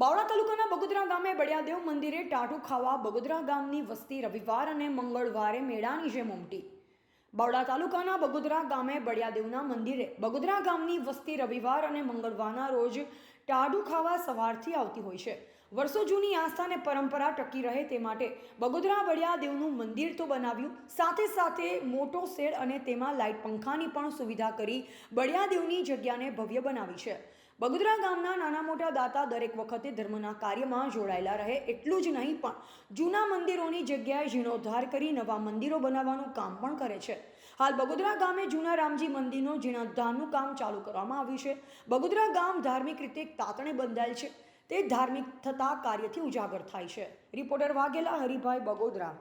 બાવળા તાલુકાના બગોદરા ગામે બળિયાદેવ મંદિરે ટાટુ ખાવા બગોદરા ગામની વસ્તી રવિવાર અને મંગળવારે મેળાની જેમ ઉમટી. બાવળા તાલુકાના બગોદરા ગામે બળિયાદેવના મંદિરે બગોદરા ગામની વસ્તી રવિવાર અને મંગળવારના રોજ ટાડુ ખાવા સવારથી આવતી હોય છે. વર્ષો જૂની આસ્થા અને પરંપરા ટકી રહે તે માટે બગોદરા બળિયાદેવનું મંદિર તો બનાવ્યું, સાથે સાથે મોટો શેડ અને તેમાં લાઇટ પંખાની પણ સુવિધા કરી બળિયાદેવની જગ્યાને ભવ્ય બનાવી છે. બગોદરા ગામના નાના મોટા દાતા દરેક વખતે ધર્મના કાર્યમાં જોડાયેલા રહે એટલું જ નહીં પણ જૂના મંદિરોની જગ્યાએ જીર્ણોદ્ધાર કરી નવા મંદિરો બનાવવાનું કામ પણ કરે છે. હાલ બગોદરા ગામે જૂના રામજી મંદિરનો જીર્ણોદ્ધારનું કામ ચાલુ કરવામાં આવ્યું છે. બગોદરા ગામ ધાર્મિક રીતે તાતણે બંધાયેલ છે. તે ધાર્મિક થતા કાર્યથી ઉજાગર થાય છે. રિપોર્ટર વાઘેલા, હરિભાઈ બગોદરા.